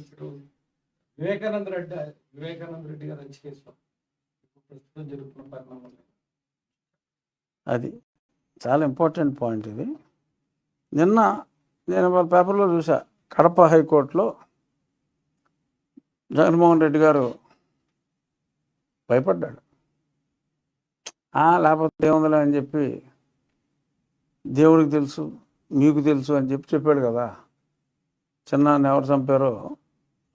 ఇప్పుడు వివేకానంద రెడ్డి వివేకానంద రెడ్డి గారు హత్య కేసులో ప్రస్తుతం జరుగుతున్న పరిణామం అది చాలా ఇంపార్టెంట్ పాయింట్ ఇది. నిన్న నేను వాళ్ళ పేపర్లో చూసా కడప హైకోర్టులో జగన్మోహన్ రెడ్డి గారు భయపడ్డాడు. లేకపోతే ఏముందిలే అని చెప్పి దేవుడికి తెలుసు మీకు తెలుసు అని చెప్పి చెప్పాడు కదా. చిన్న ఎవరు చంపారో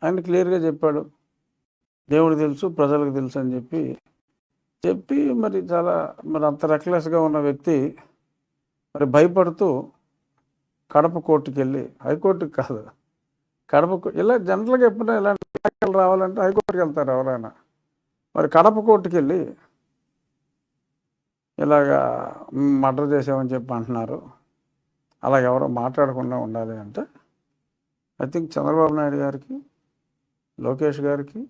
ఆయన క్లియర్గా చెప్పాడు. దేవుడు తెలుసు ప్రజలకు తెలుసు అని చెప్పి చెప్పి మరి చాలా మరి అంత రెక్లెస్గా ఉన్న వ్యక్తి మరి భయపడుతూ కడప కోర్టుకి వెళ్ళి హైకోర్టుకి కాదు కడప ఇలా జనరల్గా ఎప్పుడైనా ఇలాంటి వ్యాఖ్యలు రావాలంటే హైకోర్టుకి వెళ్తారు ఎవరైనా. మరి కడప కోర్టుకి వెళ్ళి ఇలాగా మర్డర్ చేసామని చెప్పి అంటున్నారు. అలా ఎవరో మాట్లాడకుండా ఉండాలి అంటే ఐ థింక్ చంద్రబాబు నాయుడు గారికి లోకేష్ గారికి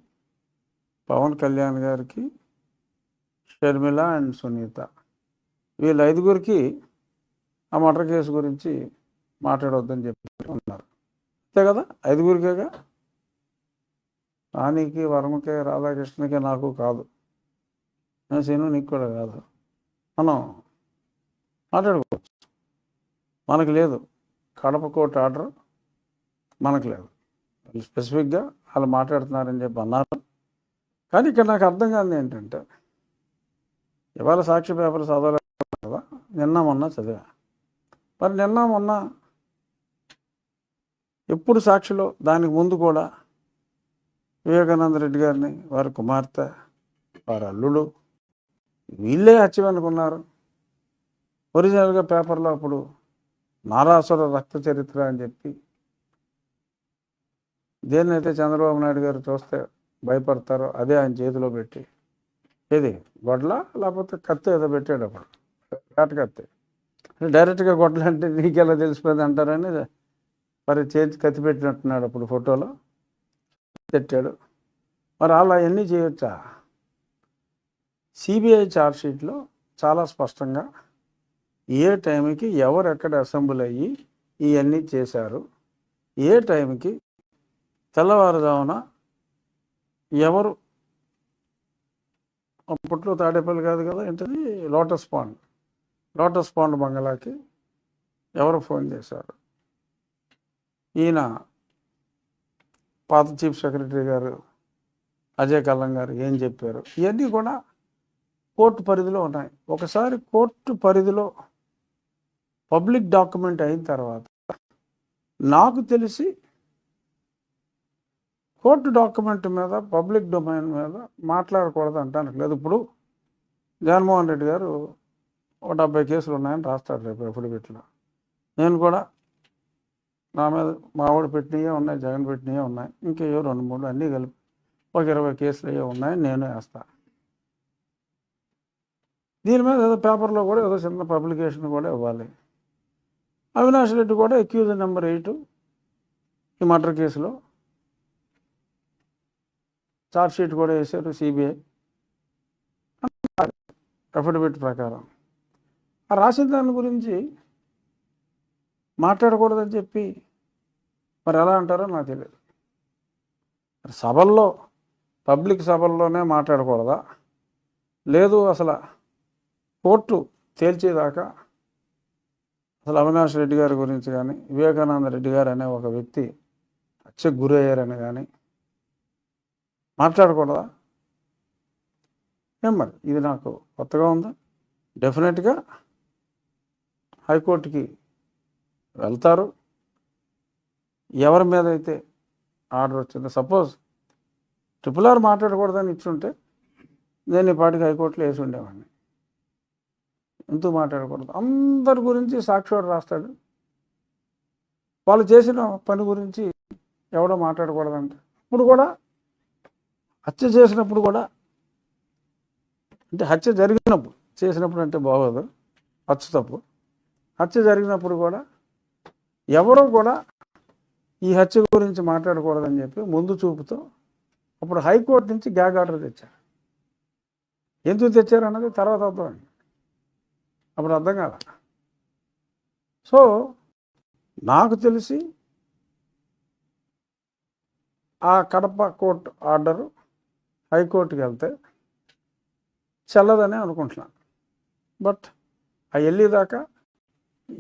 పవన్ కళ్యాణ్ గారికి షర్మిల అండ్ సునీత వీళ్ళ ఐదుగురికి ఆ మర్డర్ కేసు గురించి మాట్లాడవద్దని చెప్పి ఉన్నారు. అంతే కదా? ఐదుగురికేగా? రాణికి వర్మకే రాధాకృష్ణకే నాకు కాదు. నేను నీకు కూడా కాదు. మనం మాట్లాడుకోవచ్చు. మనకు లేదు. Kadapa court order. మనకు లేదు. వాళ్ళు స్పెసిఫిక్గా వాళ్ళు మాట్లాడుతున్నారని చెప్పి అన్నారు. కానీ ఇక్కడ నాకు అర్థం కాదు ఏంటంటే ఇవాళ సాక్షి పేపర్ చదవలేదు కదా నిన్న మొన్న చదివా. మరి నిన్న మొన్న ఎప్పుడు సాక్షిలో దానికి ముందు కూడా వివేకానంద రెడ్డి గారిని వారి కుమార్తె వారి అల్లుడు వీళ్ళే హత్యమనుకున్నారు ఒరిజినల్గా పేపర్లో అప్పుడు నారాసుర రక్త చరిత్ర అని చెప్పి దేన్నైతే చంద్రబాబు నాయుడు గారు చూస్తే భయపడతారో అదే ఆయన చేతిలో పెట్టి. ఏది? గొడ్ల? లేకపోతే కత్తి ఏదో పెట్టాడు అప్పుడు. వేట కత్తి. డైరెక్ట్గా గొడ్ల అంటే నీకెలా తెలిసిపోయింది అంటారని మరి చేతి కత్తి పెట్టినట్టున్నాడు అప్పుడు ఫోటోలో. పెట్టాడు. మరి అలా ఎన్ని చేయొచ్చా? సిబిఐ ఛార్జ్షీట్లో చాలా స్పష్టంగా ఏ టైంకి ఎవరు ఎక్కడ అసెంబ్లీ అయ్యి ఇవన్నీ చేశారు ఏ టైంకి తెల్లవారుజామున ఎవరు అప్పట్లో తాడేపల్లి కాదు కదా ఏంటది? Lotus pond. లోటస్ పాండ్ బంగళాకి ఎవరు ఫోన్ చేశారు? ఈయన పాత చీఫ్ సెక్రటరీ గారు అజయ్ కల్లం గారు ఏం చెప్పారు? ఇవన్నీ కూడా కోర్టు పరిధిలో ఉన్నాయి. ఒకసారి కోర్టు పరిధిలో పబ్లిక్ డాక్యుమెంట్ అయిన తర్వాత నాకు తెలిసి కోర్టు డాక్యుమెంట్ మీద పబ్లిక్ డొమైన్ మీద మాట్లాడకూడదు అంటాను లేదు. ఇప్పుడు జగన్మోహన్ రెడ్డి గారు ఒక డెబ్బై కేసులు ఉన్నాయని రాస్తాడు రేపు ఎఫిడవిట్లో. నేను కూడా నా మీద మా పెట్టినయే ఉన్నాయి జగన్ పెట్టినయే ఉన్నాయి. ఇంకేయో రెండు మూడు అన్నీ కలిపి ఒక ఇరవై కేసులు అయ్యే ఉన్నాయి నేను వేస్తా. దీని మీద ఏదో పేపర్లో కూడా ఏదో చిన్న పబ్లికేషన్ కూడా ఇవ్వాలి. అవినాష్ రెడ్డి కూడా అక్యూజ్ నెంబర్ ఎయిట్ ఈ మర్డర్ కేసులో షీట్ కూడా వేశారు సిబిఐ. అఫిడవిట్ ప్రకారం. ఆ రాసిన దాని గురించి మాట్లాడకూడదని చెప్పి మరి ఎలా అంటారో నాకు తెలియదు. మరి సభల్లో పబ్లిక్ సభల్లోనే మాట్లాడకూడదా? లేదు అసలు కోర్టు తేల్చేదాకా అసలు అవినాష్ రెడ్డి గారి గురించి కానీ వివేకానంద రెడ్డి గారు అనే ఒక వ్యక్తి హత్యకు గురయ్యారని కానీ మాట్లాడకూడదా? ఏం మరి? ఇది నాకు కొత్తగా ఉందా. డెఫినెట్గా హైకోర్టుకి వెళ్తారు. ఎవరి మీద అయితే ఆర్డర్ వచ్చిందో సపోజ్ ట్రిపుల్ ఆర్ మాట్లాడకూడదని ఇచ్చుంటే నేను ఈ పాటికి హైకోర్టులో వేసి ఉండేవాడిని. ఎందుకు మాట్లాడకూడదు? అందరి గురించి సాక్షివాడు రాస్తాడు. వాళ్ళు చేసిన పని గురించి ఎవడో మాట్లాడకూడదంటే. ఇప్పుడు కూడా హత్య చేసినప్పుడు కూడా అంటే హత్య జరిగినప్పుడు చేసినప్పుడు అంటే బాగోదు హత్య తప్పు. హత్య జరిగినప్పుడు కూడా ఎవరూ కూడా ఈ హత్య గురించి మాట్లాడకూడదని చెప్పి ముందు చూపుతో అప్పుడు హైకోర్టు నుంచి గ్యాగ్ ఆర్డర్ తెచ్చారు. ఎందుకు తెచ్చారు అన్నది తర్వాత అర్థం అప్పుడు అర్థం కాల. సో నాకు తెలిసి ఆ కడప కోర్టు ఆర్డరు హైకోర్టుకి వెళ్తే చల్లదనే అనుకుంటున్నాను. బట్ ఆ వెళ్ళేదాకా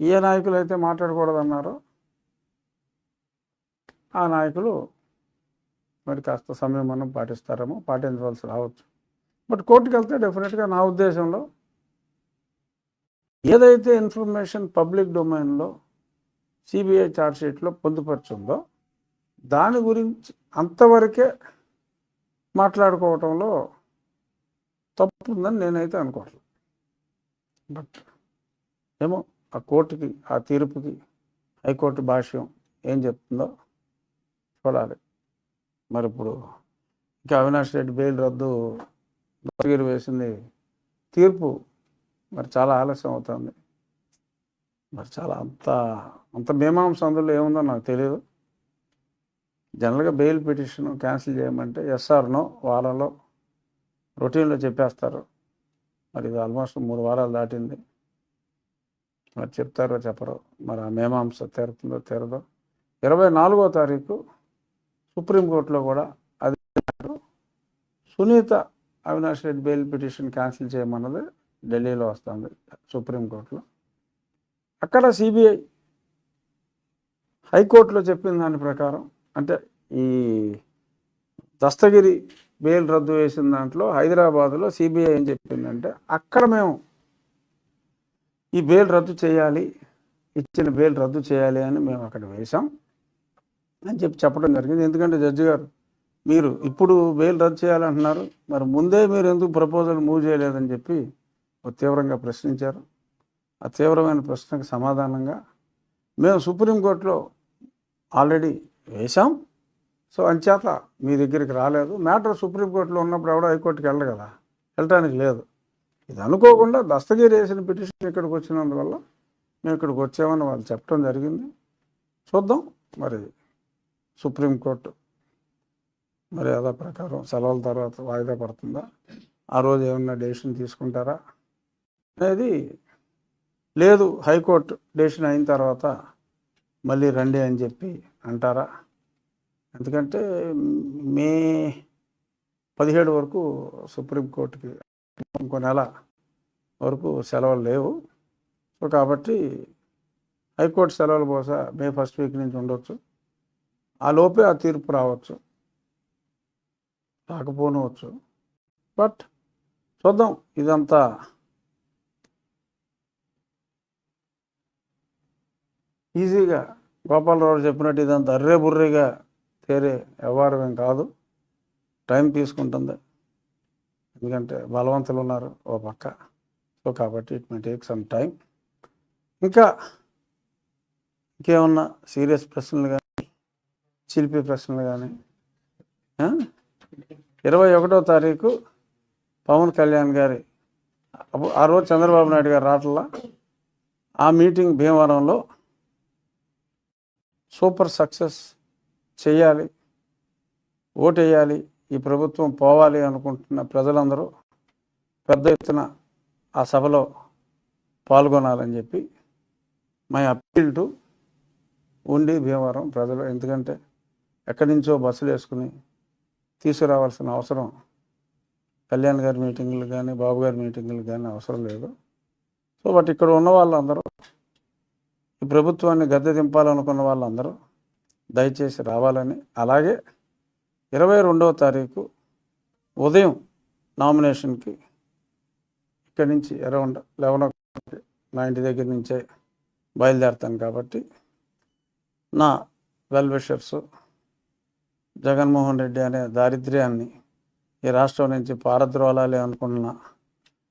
ఏ నాయకులు అయితే మాట్లాడకూడదన్నారో ఆ నాయకులు మరి కాస్త సమయం మనం పాటిస్తారేమో పాటించవలసి రావచ్చు. బట్ కోర్టుకి వెళ్తే డెఫినెట్గా నా ఉద్దేశంలో ఏదైతే ఇన్ఫర్మేషన్ పబ్లిక్ డొమైన్లో సిబిఐ ఛార్జ్షీట్లో పొందుపరుచుందో దాని గురించి అంతవరకే మాట్లాడుకోవటంలో తప్పు ఉందని నేనైతే అనుకోవట్లేదు బట్ ఏమో ఆ కోర్టుకి ఆ తీర్పుకి హైకోర్టు భాష్యం ఏం చెప్తుందో చూడాలి. మరి ఇప్పుడు ఇంకా అవినాష్ రెడ్డి బెయిల్ రద్దు దొరగిరి వేసింది తీర్పు మరి చాలా ఆలస్యం అవుతుంది. మరి చాలా అంత అంత మీమాంస అందులో ఏముందో నాకు తెలియదు జనరల్గా బెయిల్ పిటిషన్ క్యాన్సిల్ చేయమంటే ఎస్ఆర్నో వారంలో రొటీన్లో చెప్పేస్తారు. మరి ఇది ఆల్మోస్ట్ మూడు వారాలు దాటింది. మరి చెప్తారో చెప్పరో మరి ఆ మేమాంస తీరుతుందో తీరదో. ఇరవై నాలుగో తారీఖు సుప్రీంకోర్టులో కూడా అది Sunitha Avinash Reddy bail petition cancel చేయమన్నది ఢిల్లీలో వస్తుంది సుప్రీంకోర్టులో. అక్కడ సిబిఐ హైకోర్టులో చెప్పిన దాని ప్రకారం అంటే ఈ దస్తగిరి బెయిల్ రద్దు వేసిన దాంట్లో హైదరాబాద్లో సిబిఐ ఏం చెప్పిందంటే అక్కడ మేము ఈ బెయిల్ రద్దు చేయాలి ఇచ్చిన బెయిల్ రద్దు చేయాలి అని మేము అక్కడ వేశాం అని చెప్పి చెప్పడం జరిగింది. ఎందుకంటే జడ్జి గారు మీరు ఇప్పుడు బెయిల్ రద్దు చేయాలంటున్నారు మరి ముందే మీరు ఎందుకు ప్రపోజల్ మూవ్ చేయలేదని చెప్పి తీవ్రంగా ప్రశ్నించారు. ఆ తీవ్రమైన ప్రశ్నకు సమాధానంగా మేము సుప్రీంకోర్టులో ఆల్రెడీ వేశాం. సో అంచేత మీ దగ్గరికి రాలేదు. మ్యాటర్ సుప్రీంకోర్టులో ఉన్నప్పుడు ఎవడో హైకోర్టుకి వెళ్ళదు కదా. వెళ్ళటానికి లేదు. ఇది అనుకోకుండా దస్తగిరి వేసిన పిటిషన్ ఇక్కడికి వచ్చినందువల్ల మేము ఇక్కడికి వచ్చామని వాళ్ళు చెప్పడం జరిగింది. చూద్దాం. మరి సుప్రీంకోర్టు మర్యాద ప్రకారం సెలవుల తర్వాత వాయిదా పడుతుందా? ఆ రోజు ఏమన్నా డెసిషన్ తీసుకుంటారా? అనేది లేదు. హైకోర్టు డెసిషన్ అయిన తర్వాత మళ్ళీ రండి అని చెప్పి అంటారా? ఎందుకంటే మే పదిహేడు వరకు సుప్రీంకోర్టుకి ఇంకో నెల వరకు సెలవులు లేవు. సో కాబట్టి హైకోర్టు సెలవులు బహుశా మే ఫస్ట్ వీక్ నుంచి ఉండొచ్చు. ఆ లోపే ఆ తీర్పు రావచ్చు. రాకపోనవచ్చు. బట్ చూద్దాం. ఇదంతా ఈజీగా గోపాలరావు చెప్పినట్టు ఇదంతా అర్రే బుర్రేగా తేరే వ్యవహారం ఏం కాదు. టైం తీసుకుంటుంది. ఎందుకంటే బలవంతులు ఉన్నారు ఓ పక్క. సో కాబట్టి it may take some time. ఇంకా ఇంకేమన్నా సీరియస్ ప్రశ్నలు కానీ చిలిపి ప్రశ్నలు కానీ? ఇరవై ఒకటో తారీఖు పవన్ కళ్యాణ్ గారి అప్పు- ఆ రోజు చంద్రబాబు నాయుడు గారు రాటల్లో ఆ మీటింగ్ భీమవరంలో సూపర్ సక్సెస్ చేయాలి ఓటేయాలి ఈ ప్రభుత్వం పోవాలి అనుకుంటున్న ప్రజలందరూ పెద్ద ఎత్తున ఆ సభలో పాల్గొనాలని చెప్పి మై అప్పీల్ టు ఉండి భీమవరం ప్రజలు. ఎందుకంటే ఎక్కడి నుంచో బస్సులు వేసుకుని తీసుకురావాల్సిన అవసరం కళ్యాణ్ గారి మీటింగులు కానీ బాబు గారి మీటింగులు కానీ అవసరం లేదు. సో బట్ ఇక్కడ ఉన్న వాళ్ళందరూ ఈ ప్రభుత్వాన్ని గద్దె దింపాలనుకున్న వాళ్ళందరూ దయచేసి రావాలని. అలాగే ఇరవై రెండవ తారీఖు ఉదయం నామినేషన్కి ఇక్కడి నుంచి అరౌండ్ లెవెన్ ఓ క్లాక్ నా ఇంటి దగ్గర నుంచే బయలుదేరుతాను కాబట్టి నా వెల్ విషర్స్ జగన్మోహన్ రెడ్డి అనే దారిద్ర్యాన్ని ఈ రాష్ట్రం నుంచి పారద్రోలాలి అనుకున్న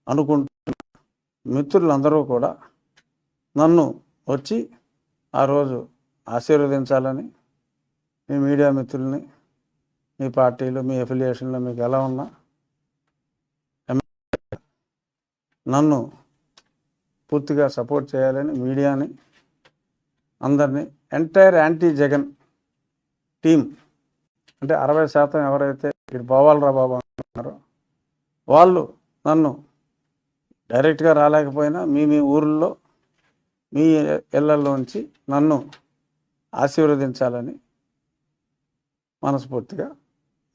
అనుకుంటున్న మిత్రులందరూ కూడా నన్ను వచ్చి ఆ రోజు ఆశీర్వదించాలని మీ మీడియా మిత్రుల్ని మీ పార్టీలు మీ అఫిలియేషన్లు మీకు ఎలా ఉన్నా నన్ను పూర్తిగా సపోర్ట్ చేయాలని మీడియాని అందరినీ ఎంటైర్ యాంటీ జగన్ టీం అంటే అరవై శాతం ఎవరైతే ఇటు పోవాలరా బాబు అంటున్నారో వాళ్ళు నన్ను డైరెక్ట్గా రాలేకపోయినా మీ మీ ఊర్లో మీ ఇళ్ళలోంచి నన్ను ఆశీర్వదించాలని మనస్ఫూర్తిగా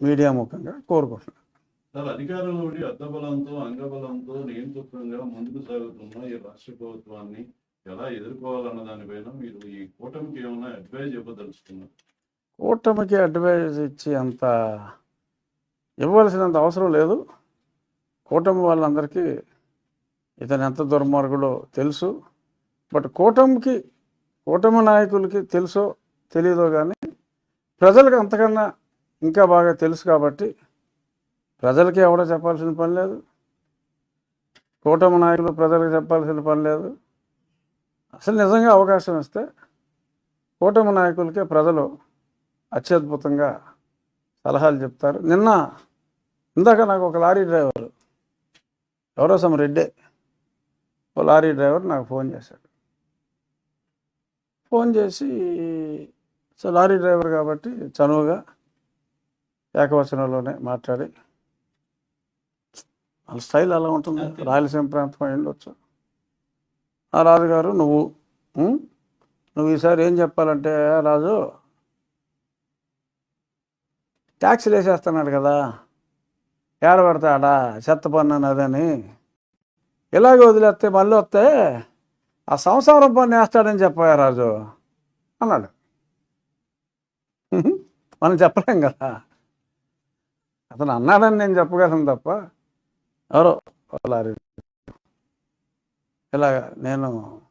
మీడియా ముఖంగా కోరుకుంటున్నాను. సార్ అధికారంలో ఉండి అద్దబలంతో అంగబలంతో నియంత్రితంగా ముందుకు సాగుతున్న ఈ రాష్ట్ర ప్రభుత్వాన్ని ఎలా ఎదుర్కోవాలన్న దానిపైన మీరు ఈ కూటమికి ఏమైనా అడ్వైజ్ ఇవ్వదలుచుకున్నారు కూటమికి అడ్వైజ్ ఇచ్చి అంత ఇవ్వాల్సినంత అవసరం లేదు. కూటమి వాళ్ళందరికీ ఇతను ఎంత దుర్మార్గుడో తెలుసు. బట్ కూటమికి కూటమి నాయకులకి తెలుసో తెలియదో కానీ ప్రజలకు అంతకన్నా ఇంకా బాగా తెలుసు కాబట్టి ప్రజలకి ఎవడో చెప్పాల్సిన పని లేదు. కూటమి నాయకులు ప్రజలకు చెప్పాల్సిన పని లేదు. అసలు నిజంగా అవకాశం ఇస్తే కూటమి నాయకులకే ప్రజలు అత్యద్భుతంగా సలహాలు చెప్తారు. నిన్న ఇందాక నాకు ఒక లారీ డ్రైవరు ఎవరో సమ రెడ్డే ఓ లారీ డ్రైవర్ నాకు ఫోన్ చేశాడు. ఫోన్ చేసి సో లారీ డ్రైవర్ కాబట్టి చనువుగా ఏకవచనంలోనే మాట్లాడి. వాళ్ళ స్టైల్ అలా ఉంటుంది? రాయలసీమ ప్రాంతం అయి ఉండొచ్చు. ఆ రాజుగారు నువ్వు? నువ్వు ఈసారి ఏం చెప్పాలంటే రాజు ట్యాక్సీలు వేసేస్తున్నాడు కదా ఏడబడతాడా చెత్త పన్ను అదని ఇలాగే వదిలేస్తే మళ్ళీ వస్తే ఆ సంసారం పని వేస్తాడని చెప్పాయా రాజు? అన్నాడు. మనం చెప్పలేం కదా. అతను అన్నాడని నేను చెప్పగలను తప్ప. ఎవరో లారీ ఇలా నేను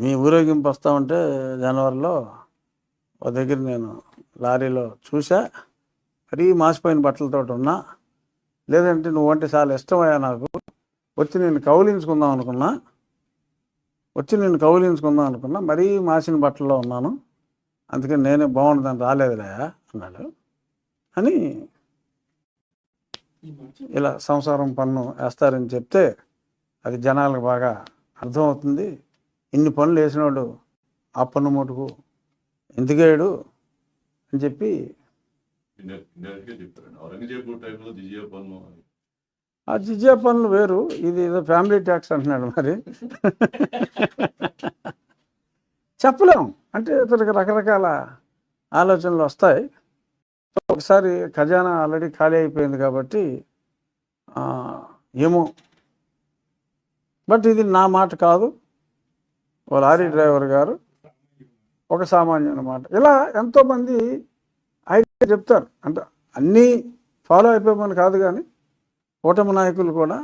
మీ ఊరేగింపు వస్తా ఉంటే జనవరిలో ఒక దగ్గర నేను లారీలో చూసా మరీ మాసిపోయిన బట్టలతో ఉన్నా. లేదంటే నువ్వంటే చాలా ఇష్టమయ్యా నాకు. వచ్చి నేను కౌలించుకుందాం అనుకున్నా. వచ్చి నేను కౌలించుకుందాం అనుకున్నా మరీ మాసిన బట్టల్లో ఉన్నాను. అందుకని నేనే బాగుండదని రాలేదులే అన్నాడు. అని ఇలా సంసారం పన్ను వేస్తారని చెప్తే అది జనాలకు బాగా అర్థమవుతుంది. ఇన్ని పనులు వేసినోడు ఆ పన్ను మటుకు ఎందుకేడు అని చెప్పి ఔరంగజేబు టైంలో దిజియా పన్ను అని. ఆ జిజే పనులు వేరు. ఇది ఏదో ఫ్యామిలీ ట్యాక్స్ అంటున్నాడు మరి. చెప్పలేం. అంటే ఇతనికి రకరకాల ఆలోచనలు వస్తాయి. ఒకసారి ఖజానా ఆల్రెడీ ఖాళీ అయిపోయింది కాబట్టి ఏమో. బట్ ఇది నా మాట కాదు. ఓ లారీ డ్రైవర్ గారు ఒక సామాన్యుని మాట. ఇలా ఎంతోమంది ఐడియా చెప్తారు. అంటే అన్నీ ఫాలో అయిపోమని కాదు కానీ కూటమి నాయకులు కూడా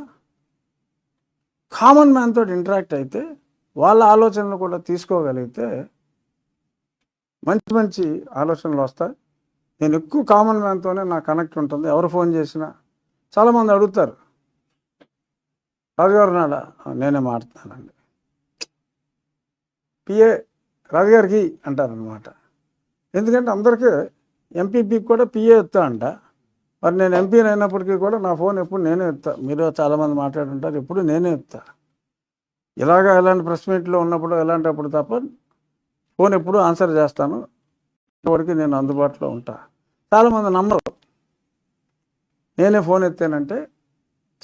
కామన్ మ్యాన్ తోటి ఇంటరాక్ట్ అయితే వాళ్ళ ఆలోచనలు కూడా తీసుకోగలిగితే మంచి మంచి ఆలోచనలు వస్తాయి. నేను ఎక్కువ కామన్ మ్యాన్తోనే నా కనెక్ట్ ఉంటుంది. ఎవరు ఫోన్ చేసినా చాలామంది అడుగుతారు. రాజుగారు నాడా? నేనే మాట్లాడుతున్నానండి పిఏ రాజుగారికి అంటారనమాట ఎందుకంటే అందరికీ ఎంపీపీకి కూడా పిఏ ఎత్తా అంట. మరి నేను ఎంపీని అయినప్పటికీ కూడా నా ఫోన్ ఎప్పుడు నేనే ఎత్తా. మీరు చాలామంది మాట్లాడుంటారు ఎప్పుడు నేనే ఎత్తా. ఇలాగా ఎలాంటి ప్రెస్ మీట్లో ఉన్నప్పుడు ఎలాంటప్పుడు తప్ప ఫోన్ ఎప్పుడు ఆన్సర్ చేస్తాను. వరకు నేను అందుబాటులో ఉంటా. చాలామంది నమ్మరు. నేనే ఫోన్ ఎత్తానంటే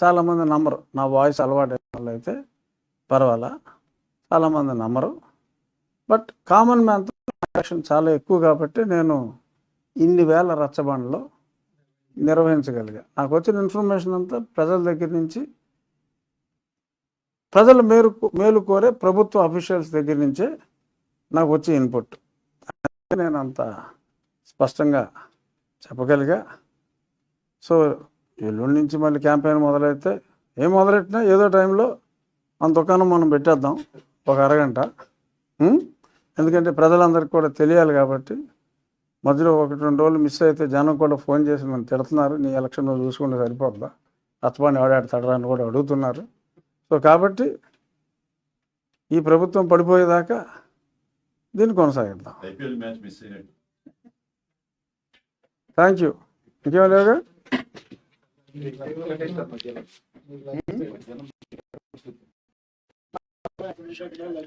చాలామంది నమ్మరు. నా వాయిస్ అలవాటు అయిన వాళ్ళు అయితే పర్వాలా. చాలామంది నమ్మరు. బట్ కామన్ మ్యాన్తో యాక్షన్ చాలా ఎక్కువ కాబట్టి నేను ఇన్ని వేల రచ్చబండలో నిర్వహించగలిగా. నాకు వచ్చిన ఇన్ఫర్మేషన్ అంతా ప్రజల దగ్గర నుంచి ప్రజల మేలు మేలు కోరే ప్రభుత్వ అఫీషియల్స్ దగ్గర నుంచే నాకు వచ్చే ఇన్పుట్. నేను అంత స్పష్టంగా చెప్పగలిగా. సో ఎల్లుండి నుంచి మళ్ళీ క్యాంపెయిన్ మొదలైతే ఏం మొదలెట్టినా ఏదో టైంలో మన దుకాణం మనం పెట్టేద్దాం ఒక అరగంట. ఎందుకంటే ప్రజలందరికీ కూడా తెలియాలి కాబట్టి మధ్యలో ఒకటి రెండు రోజులు మిస్ అయితే జనం కూడా ఫోన్ చేసి నన్ను తిడుతున్నారు. నీ ఎలక్షన్ నువ్వు చూసుకుంటే సరిపోతుందా రచ్చబాన్ని ఆడాడుతాడరా అని కూడా అడుగుతున్నారు. సో కాబట్టి ఈ ప్రభుత్వం పడిపోయేదాకా దీన్ని కొనసాగిద్దాం. Thank you. ఇంకేం లేవుగా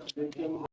మధ్యలో